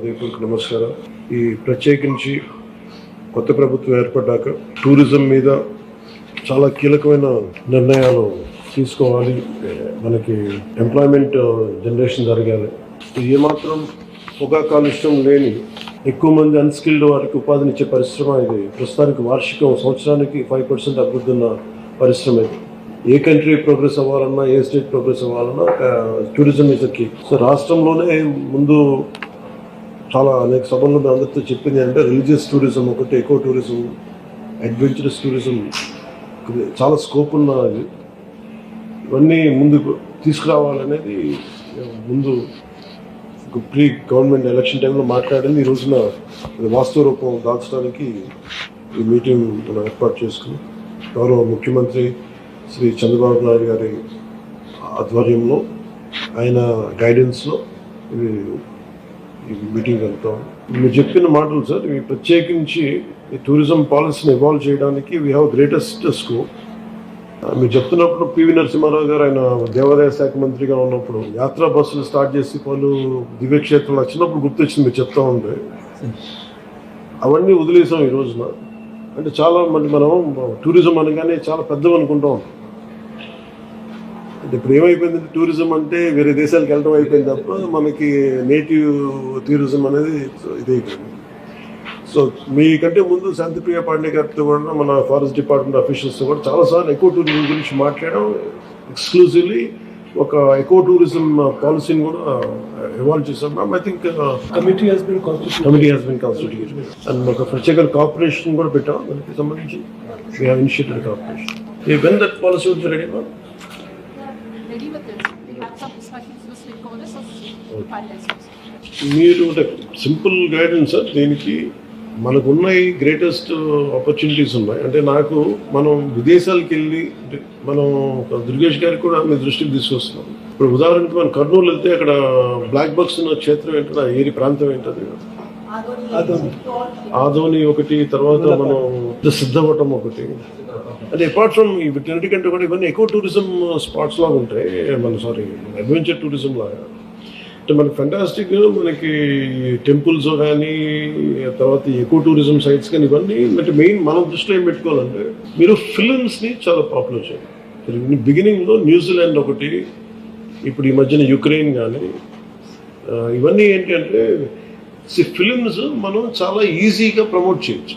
హృదయపూర్వక నమస్కారం. ఈ ప్రత్యేకించి కొత్త ప్రభుత్వం ఏర్పడ్డాక టూరిజం మీద చాలా కీలకమైన నిర్ణయాలు తీసుకోవాలి. మనకి ఎంప్లాయ్మెంట్ జనరేషన్ జరగాలి. ఏమాత్రం పొగా కాలుష్యం లేని ఎక్కువ మంది అన్స్కిల్డ్ వారికి ఉపాధినిచ్చే పరిశ్రమ ఇది. ప్రస్తుతానికి వార్షికం సంవత్సరానికి ఫైవ్ పర్సెంట్ అభివృద్ధి ఉన్న పరిశ్రమ ఇది. ఏ కంట్రీ ప్రోగ్రెస్ అవ్వాలన్నా ఏ స్టేట్ ప్రోగ్రెస్ అవ్వాలన్నా టూరిజం ఇస్ కీ సో రాష్ట్రంలోనే ముందు చాలా అనేక సభల్లో మేము అందరితో చెప్పింది అంటే రిలీజియస్ టూరిజం ఒకటి ఎకో టూరిజం అడ్వెంచరస్ టూరిజం చాలా స్కోప్ ఉన్నది ఇవన్నీ ముందుకు తీసుకురావాలనేది ముందు ప్రీ గవర్నమెంట్ ఎలక్షన్ టైంలో మాట్లాడింది. ఈ రోజున వాస్తవ రూపం దాల్చడానికి ఈ మీటింగ్ మనం ఏర్పాటు చేసుకుని గౌరవ ముఖ్యమంత్రి శ్రీ చంద్రబాబు నాయుడు గారి ఆధ్వర్యంలో ఆయన గైడెన్స్లో ఇది మీటింగ్ వెళ్తాం మీరు చెప్పిన మాటలు సార్ ఇవి ప్రత్యేకించి ఈ టూరిజం పాలసీని ఇవాల్వ్ చేయడానికి వీ హ్యావ్ గ్రేటెస్ట్ స్కోప్ మీరు చెప్తున్నప్పుడు పివి నరసింహారావు గారు ఆయన దేవాదాయ శాఖ మంత్రిగా ఉన్నప్పుడు యాత్రా బస్సులు స్టార్ట్ చేసి పలు దివ్యక్షేత్రాలు వచ్చినప్పుడు గుర్తొచ్చింది మీరు చెప్తా ఉంటే. అవన్నీ వదిలేసాం ఈ రోజున. అంటే చాలా మంది మనం టూరిజం అనగానే చాలా పెద్దవి అనుకుంటాం ఇప్పుడు ఏమైపోయిందంటే టూరిజం అంటే వేరే దేశాలకు వెళ్ళడం అయిపోయింది తప్ప మనకి నేటివ్ టూరిజం అనేది ఇది అయిపోయింది సో మీకంటే ముందు శాంతిప్రియ పాండే గారితో కూడా మన ఫారెస్ట్ డిపార్ట్మెంట్ అఫీషియల్స్తో కూడా చాలాసార్లు ఎక్కువ టూరిజం గురించి మాట్లాడడం ఎక్స్క్లూజివ్లీ ఒక ఎకో టూరిజం పాలసీని కూడా ఇవాల్వ్ చేశాం ma'am I think has been constituted. Committee has been constituted and ఒక ప్రత్యేక కార్పొరేషన్ కూడా పెట్టాం. దానికి సంబంధించి ఇనిషియేటెడ్ కార్పొరేషన్ ఈ when that policy would ready ma'am మీరు సింపుల్ గైడెన్స్ సార్ దీనికి మనకున్న ఈ గ్రేటెస్ట్ ఆపర్చునిటీస్ ఉన్నాయి. అంటే నాకు మనం విదేశాలకు వెళ్ళి అంటే మనం దుర్గేష్ గారికి కూడా మీ దృష్టికి తీసుకొస్తున్నాం. ఇప్పుడు ఉదాహరణకి మనం కర్నూలు వెళ్తే అక్కడ బ్లాక్ బాక్స్ ఉన్న క్షేత్రం ఏంటో ఏరి ప్రాంతం ఏంటది. ఆదోని ఒకటి తర్వాత మనం సిద్ధవటం ఒకటి. అంటే అపార్ట్ ఫ్రమ్ వీటన్నిటికంటే కూడా ఇవన్నీ ఎక్కువ టూరిజం స్పాట్స్ లాగా ఉంటాయి. మన సారీ అడ్వెంచర్ టూరిజం లాగా. అంటే మనకి ఫంటాస్టిక్ మనకి టెంపుల్స్ కానీ తర్వాత ఎక్కువ టూరిజం సైట్స్ కానీ ఇవన్నీ అంటే మెయిన్ మనం దృష్టిలో ఏం పెట్టుకోవాలంటే మీరు ఫిల్మ్స్ని చాలా పాపులర్ చేయాలి. బిగినింగ్లో న్యూజిలాండ్ ఒకటి ఇప్పుడు ఈ మధ్యన యుక్రెయిన్ కానీ ఇవన్నీ ఏంటి అంటే ఫిలిమ్స్ మనం చాలా ఈజీగా ప్రమోట్ చేయొచ్చు.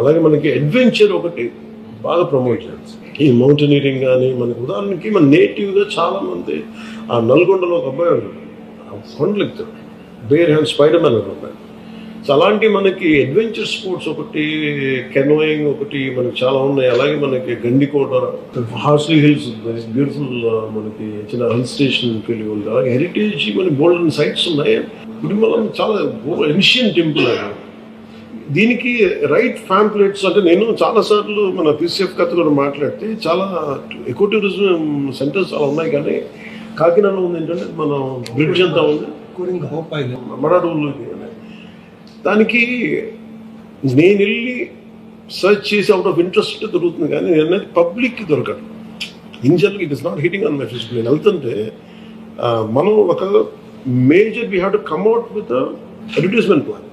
అలాగే మనకి అడ్వెంచర్ ఒకటి బాగా ప్రమోట్ చేయాలి. ఈ మౌంటైనీరింగ్ కానీ మనకి ఉదాహరణకి మన నేటివ్గా చాలామంది ఆ నల్గొండలో ఒక అబ్బాయి ఉన్నాడు. కొండలు ఎక్కుతాడు బేర్ హ్యాండ్ స్పైడర్ మ్యాన్ ఒక అబ్బాయి. సో అలాంటి మనకి అడ్వెంచర్ స్పోర్ట్స్ ఒకటి కెనోయింగ్ ఒకటి మనకి చాలా ఉన్నాయి. అలాగే మనకి గండికోట హార్స్లీ హిల్స్ బ్యూటిఫుల్ మనకి చిన్న హిల్ స్టేషన్ ఫీల్ అలాగే హెరిటేజ్ మనకి గోల్డెన్ సైట్స్ ఉన్నాయి. గుడిమలం చాలా ఎన్షియన్ టెంపుల్ అది. దీనికి రైట్ ఫ్యాంప్లెట్స్ అంటే నేను చాలాసార్లు మన పీసీఎఫ్ కథ కూడా మాట్లాడితే చాలా ఎకో టూరిజం సెంటర్స్ చాలా ఉన్నాయి కానీ కాకినాడలో ఉంది ఏంటంటే మన బ్రిడ్జ్ అంతా ఉంది. మరాఠోళ్ళకి దానికి నేను వెళ్ళి సర్చ్ చేసి అవుట్ ఆఫ్ ఇంట్రెస్ట్ దొరుకుతుంది కానీ నేను అనేది పబ్లిక్కి దొరకదు. In general it is not hitting on my నేను వెళ్తుంటే మనం ఒక major we have to come out with advertisement plan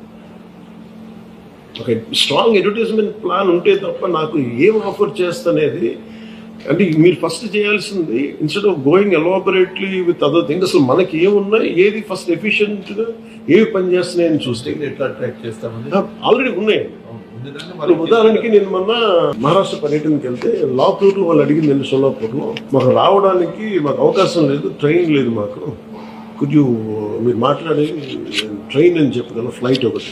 ఒక స్ట్రాంగ్ అడ్వర్టైజ్మెంట్ ప్లాన్ ఉంటే తప్ప నాకు ఏం ఆఫర్ చేస్తనేది అంటే మీరు ఫస్ట్ చేయాల్సింది instead of going elaborately with other thing అసలు మనకి ఏమున్నాయి ఏది ఫస్ట్ ఎఫిషియెంట్గా ఏవి పని చేస్తున్నాయని చూస్తే. ఆల్రెడీ ఉన్నాయి. ఉదాహరణకి నేను మొన్న మహారాష్ట్ర పర్యటనకి వెళ్తే లాతూరు వాళ్ళు అడిగింది నేను సోలాపూర్లో మాకు రావడానికి మాకు అవకాశం లేదు ట్రైన్ లేదు మాకు. కుడ్ మీరు మాట్లాడే ట్రైన్ అని చెప్పగల ఫ్లైట్ ఒకటి.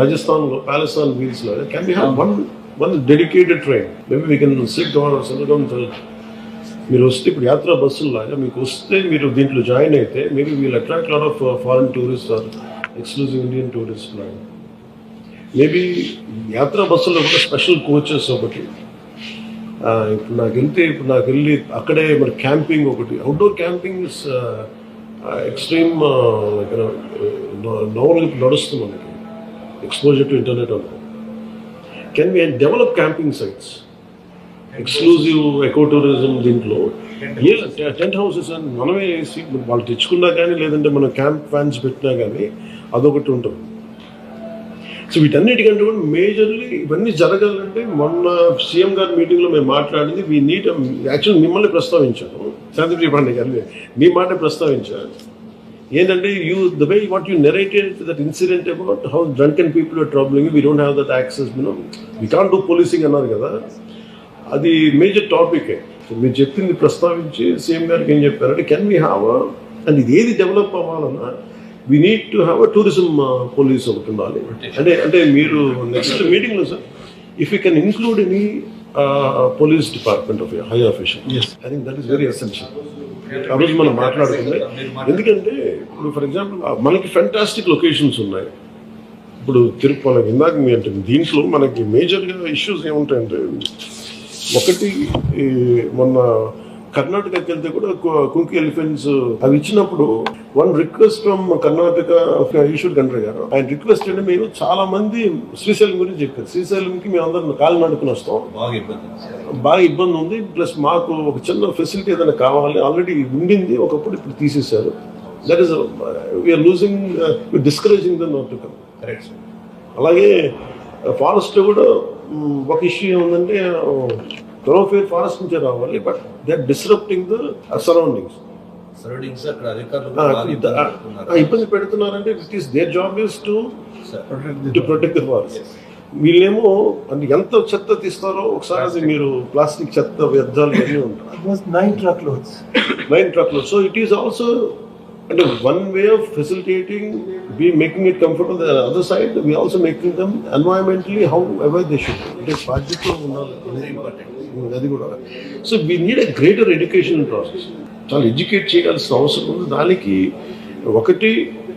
రాజస్థాన్లో ప్యాలెస్తాన్ వీల్స్ లాగా can be have one one dedicated train maybe we can sit down sell down మీరు వస్తే ఇప్పుడు యాత్రా బస్సులు లాగా మీకు వస్తే మీరు దీంట్లో జాయిన్ అయితే maybe we'll attract lot of foreign tourist or exclusive Indian tourist లాగా మేబీ యాత్రా బస్సులో కూడా స్పెషల్ కోచెస్ ఒకటి. ఇప్పుడు నాకు వెళ్తే ఇప్పుడు నాకు వెళ్ళి అక్కడే మరి క్యాంపింగ్ ఒకటి. అవుట్డోర్ క్యాంపింగ్ ఎక్స్ట్రీమ్ లైక్ ఇప్పుడు నడుస్తుంది మనకి. ఎక్స్పోజర్ టు ఇంటర్నెట్ అన్నది can we develop camping sites exclusive eco tourism దీంట్లో? టెంట్ హౌసెస్ అని మనమే వేసి వాళ్ళు తెచ్చుకున్నా కానీ లేదంటే మనం క్యాంప్ ఫ్యాన్స్ పెట్టినా కానీ అదొకటి ఉంటుంది. సో వీటన్నిటికంటే కూడా మేజర్లీ ఇవన్నీ జరగాలంటే మొన్న సీఎం గారి మీటింగ్లో మేము మాట్లాడింది వీ నీట్ యాక్చువల్ మిమ్మల్ని ప్రస్తావించాను. శాంతిప్రియ పాండే గారిని మీ మాట ప్రస్తావించారు. ఏంటంటే you the way what you narrated that incident about how drunk and people are troubling we don't have that access minimum we can't do policing అన్నారు కదా. అది మేజర్ టాపికే సో మీరు చెప్పింది ప్రస్తావించి సీఎం గారికి ఏం చెప్పారంటే కెన్ వీ హ్యావ్ అండ్ ఇది ఏది డెవలప్ అవ్వాలన్నా we need to have a tourism police ఒకటి ఉండాలి. అంటే అంటే మీరు నెక్స్ట్ మీటింగ్లో sir if you can include any police department of high official I think that is very essential ఆ రోజు మనం మాట్లాడుకుందాం ఎందుకంటే ఇప్పుడు ఫర్ ఎగ్జాంపుల్ మనకి ఫెంటాస్టిక్ లొకేషన్స్ ఉన్నాయి. ఇప్పుడు తిరుపతి ఇందాక మీ అంటే దీంట్లో మనకి మేజర్గా ఇష్యూస్ ఏముంటాయంటే ఒకటి ఈ మొన్న కర్ణాటకకి వెళ్తే కూడా కుంకి ఎలిఫెంట్స్ అవి ఇచ్చినప్పుడు one request from Karnataka Eshwar Khandre garu. ఆయన రిక్వెస్ట్ అంటే మీరు చాలా మంది శ్రీశైలం గురించి చెప్పారు. శ్రీశైలంకి మేము అందరం కాలు నడుకుని వస్తాం. బాగా ఇబ్బంది బాగా ఇబ్బంది ఉంది. ప్లస్ మాకు ఒక చిన్న ఫెసిలిటీ ఏదైనా కావాలి. ఆల్రెడీ ఉండింది. ఒకప్పుడు ఇప్పుడు తీసేశారు. That is we are losing discouraging the not come అలాగే ఫారెస్ట్ కూడా మ్, ఒక ఇష్యూ ఏముందంటే థరోఫేర్ ఫారెస్ట్ నుంచే రావాలి. But they are disrupting the surroundings ఇబ్బంది పెడుతున్నారంటే it is their job is to protect this వీళ్ళేమో ఎంత చెత్త తీస్తారో ఒకసారి మీరు ప్లాస్టిక్ చెత్త వ్యర్థాలు ఇవన్నీ ఉంటాయి. Nine truck load so it is also అంటే one way of facilitating be making it comfortable other side we also making them environmentally how avoid they should అంటే బాధ్యతలో ఉన్నారు అది కూడా. So we need a greater education process చాలా educate చేయాల్సిన అవసరం ఉంది దానికి ఒకటి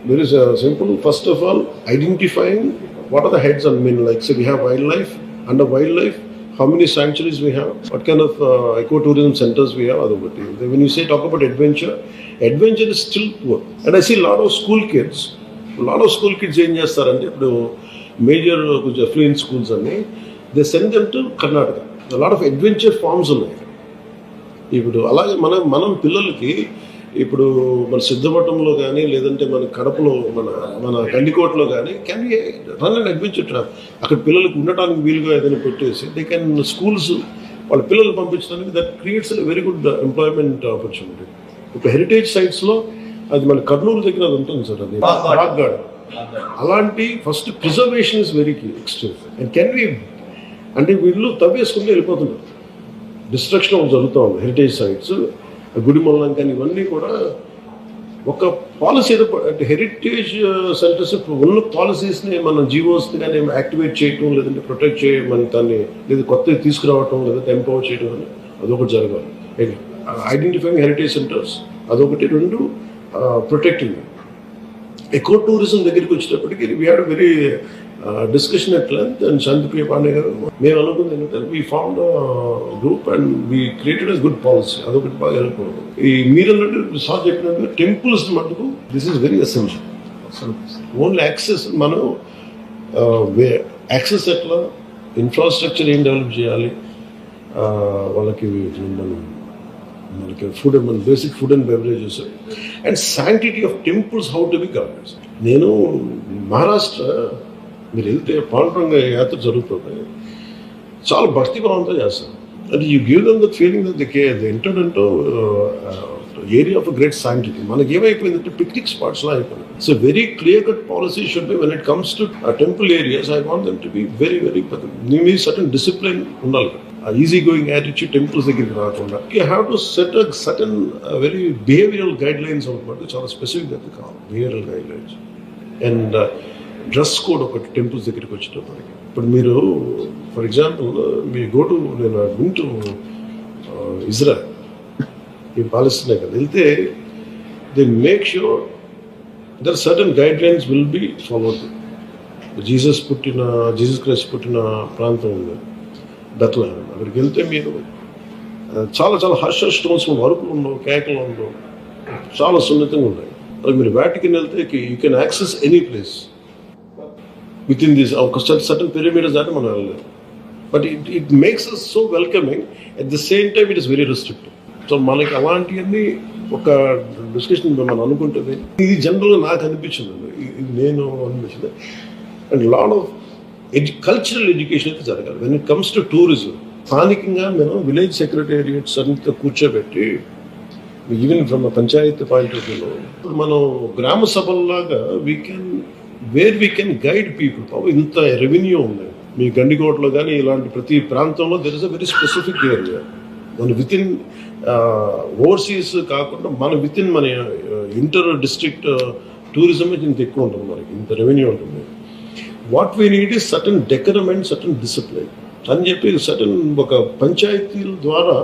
there is simple first of all identifying what are the heads and mean like so we have wildlife under wildlife how many sanctuaries we have, what kind of uh, ecotourism centers we have, adobati. When you say talk about adventure, adventure is still poor. And I see a lot of school kids, a lot of school kids ఏం చేస్తారంటే ఇప్పుడు major కొంచెం affluent schools అన్ని they send them to Karnataka lot of adventure farms ఉన్నాయి ఇప్పుడు అలాగే మనం మనం పిల్లలకి ఇప్పుడు మన సిద్ధపట్నంలో కానీ లేదంటే మన కడపలో మన మన గండికోటలో కానీ can run and adventure trap అక్కడ పిల్లలకు ఉండటానికి వీలుగా ఏదైనా పెట్టేసి దే కెన్ స్కూల్స్ వాళ్ళ పిల్లలు పంపించడానికి that creates very good employment opportunity ఇప్పుడు హెరిటేజ్ సైట్స్లో అది మన కర్నూలు దగ్గర అది ఉంటుంది సార్ అది. Rock garden. రాక్ గార్డెన్ అలాంటి first preservation is very key extreme and can we అంటే వీళ్ళు తవ్వేసుకుంటూ వెళ్ళిపోతున్నారు. డిస్ట్రక్షన్ జరుగుతూ ఉంది హెరిటేజ్ సైట్స్ గుడిమల్లం కానీ ఇవన్నీ కూడా ఒక పాలసీ ఏదో అంటే హెరిటేజ్ సెంటర్స్ ఇప్పుడు ఉన్న పాలసీస్ని మనం జీవోస్ని కానీ యాక్టివేట్ చేయటం లేదంటే ప్రొటెక్ట్ చేయమని దాన్ని లేదా కొత్తవి తీసుకురావటం లేదంటే ఎంపవర్ చేయడం అని అదొకటి జరగాలి. ఐడెంటిఫైయింగ్ హెరిటేజ్ సెంటర్స్ అదొకటి రెండు ప్రొటెక్టింగ్ ఎకో టూరిజం దగ్గరికి వచ్చేటప్పటికి we had very discussion at length and Shantipriya Pandey garu మేము అనుకుంది ఏంటంటే we found group and we created us good policy అదొకటి బాగా హెల్ప్ ఈ మీరు అన్నట్టు సార్ చెప్పినట్టు టెంపుల్స్ మటుకు this is very essential only access మనం యాక్సెస్ ఎట్లా? ఇన్ఫ్రాస్ట్రక్చర్ ఏం డెవలప్ చేయాలి? వాళ్ళకి మనం మనకి ఫుడ్ మన basic food and beverages and sanctity of temples how to be governance నేను మహారాష్ట్ర మీరు వెళ్తే పాండురంగ యాత్ర జరుగుతుంది. చాలా భక్తి భావంతో చేస్తారు. అంటే you give them the feeling that the they entered into area of great scientific మనకి ఏమైపోయిందంటే పిక్నిక్ స్పాట్స్ లా అయిపోయింది. So very clear cut policy should be when it comes to temple areas I want them to be very very నీ మీద certain discipline ఉండాలి ఆ easy going attitude temples దగ్గరికి రాకుండా. You have to set a certain very behavioural guidelines అనమాట చాలా స్పెసిఫిక్గా కావాలి. Behavioural guidelines and dress code ఒకటి టెంపుల్స్ దగ్గరికి వచ్చేటప్పటికి ఇప్పుడు మీరు ఫర్ ఎగ్జాంపుల్ మీ గోటు నేను గుంటూరు ఇజ్రాయల్ ఈ పాలస్తీనా కదా. వెళ్తే they make sure there certain guidelines will be followed Jesus పుట్టిన జీసస్ క్రైస్ట్ పుట్టిన ప్రాంతం ఉంది. బెత్లహేమ్. అక్కడికి వెళ్తే మీరు చాలా చాలా హర్ష స్టోన్స్ వరుపులు ఉండవు కేకలు ఉండవు చాలా సున్నితంగా ఉన్నాయి అది మీరు వాటికి వెళ్తే you can access any place within this ఒక సర్టన్ పెరిమీటర్స్ దాటి మనం వెళ్ళలేదు but it it makes us so welcoming at the same time it is very restrictive so మనకి అలాంటివన్నీ ఒక డిస్కషన్ మనం అనుకుంటుంది ఇది జనరల్గా నాకు అనిపించింది. ఇది- నేను అనిపించింది. And lot of edu cultural education అయితే జరగాలి. When it comes to tourism స్థానికంగా మేము విలేజ్ సెక్రటేరియట్స్ అంతా కూర్చోబెట్టి even from panchayat point of వ్యూలో ఇప్పుడు మనం గ్రామ సభల్లాగా we can where we can guide people పాపం ఇంత రెవెన్యూ ఉంది. మీ గండికోటలో కానీ ఇలాంటి ప్రతి ప్రాంతంలో there is a very specific area మన విత్ ఇన్ ఓవర్సీస్ కాకుండా మన విత్ ఇన్ మన ఇంటర్ డిస్ట్రిక్ట్ టూరిజం ఇంత ఎక్కువ ఉంటుంది మనకి ఇంత రెవెన్యూ ఉంటుంది. What we need is certain decorum and certain discipline అని చెప్పి సటన్ ఒక పంచాయతీల ద్వారా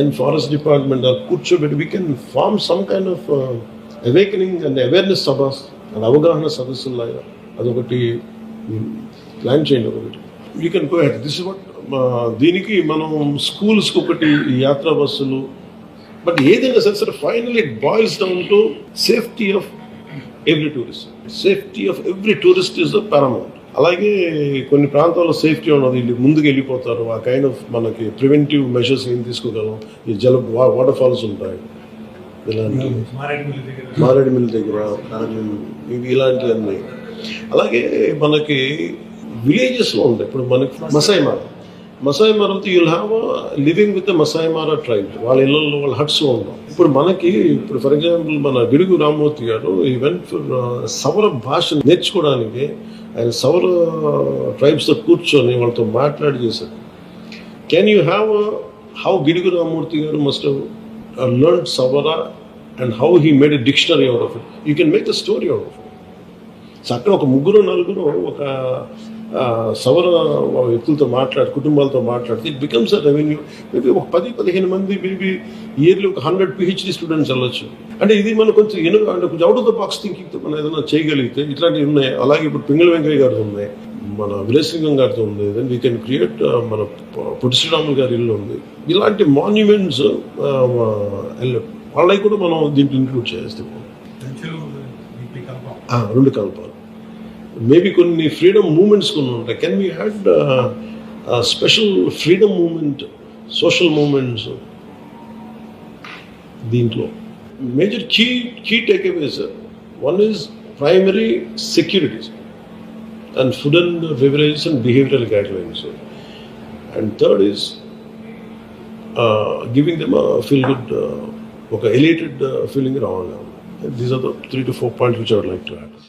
అండ్ ఫారెస్ట్ డిపార్ట్మెంట్ కూర్చోబెట్టి we can form some kind of awakening and awareness సభస్ అది అవగాహన సదస్సులాగా అదొకటి ప్లాన్ చేయండి ఒకటి. You can go ahead this what దీనికి మనం స్కూల్స్కి ఒకటి ఈ యాత్రా బస్సులు. బట్ ఏదైనా సరే సరే final it boils down to safety of every tourist safety of every tourist is the paramount అలాగే కొన్ని ప్రాంతాల్లో సేఫ్టీ ఉన్నది. వీళ్ళు ముందుకు వెళ్ళిపోతారు. ఆ కైండ్ ఆఫ్ మనకి ప్రివెంటివ్ మెషర్స్ ఏం తీసుకోగలం? ఈ జల వాటర్ ఫాల్స్ ఉంటాయి. ఇలాంటి మారేడుమిల్లి దగ్గర. ఇవి ఇలాంటివన్నీ. అలాగే మనకి విలేజెస్లో ఉంటాయి ఇప్పుడు మనకి Masai Mara. Masai మారతో you'll have living with Masai Mara tribe వాళ్ళ ఇళ్ళల్లో వాళ్ళ హట్స్లో ఉంటాం ఇప్పుడు మనకి ఇప్పుడు ఫర్ ఎగ్జాంపుల్ మన గిడుగు రామ్మూర్తి గారు ఈవెంట్ ఫర్ సవర భాష నేర్చుకోవడానికి ఆయన సవర ట్రైబ్స్తో కూర్చొని వాళ్ళతో మాట్లాడి చేశారు. Can you have how Gidugu Ramamurthy garu must learn Savara and how he made a dictionary out of it. You can make the story out of it. So అక్కడ ఒక ముగ్గురు నలుగురు ఒక సవర వ్యక్తులతో మాట్లాడి కుటుంబాలతో మాట్లాడితే it becomes a revenue maybe ఒక పది పదిహేను మంది మేబీ ఇయర్లీ ఒక హండ్రెడ్ పిహెచ్డి స్టూడెంట్స్ వెళ్ళొచ్చు అంటే ఇది మనం కొంచెం ఎను అంటే కొంచెం అవుట్ ఆఫ్ ద బాక్స్ థింకింగ్తో మనం ఏదైనా చేయగలిగితే ఇట్లాంటివి ఉన్నాయి అలాగే ఇప్పుడు పింగళ వెంకయ్య గారు ఉన్నాయి మన విలేసింగం గారితో ఉంది. దెన్ వీ కెన్ క్రియేట్ మన పొట్టి శ్రీరాములు గారి ఇల్లు ఉంది. ఇలాంటి మాన్యుమెంట్స్ వాళ్ళకి కూడా మనం దీంట్లో ఇంక్లూడ్ చేస్తాం రెండు కలపాలి. మేబీ కొన్ని ఫ్రీడమ్ మూమెంట్స్ కొన్ని ఉంటాయి. Can we had special freedom movement social movements దీంట్లో. Major key key takeaways one is primary and food and and behavioral guidelines. And third is uh, giving them a feel good, uh, okay, elated uh, feeling around. These are the three to four points which I would like to add.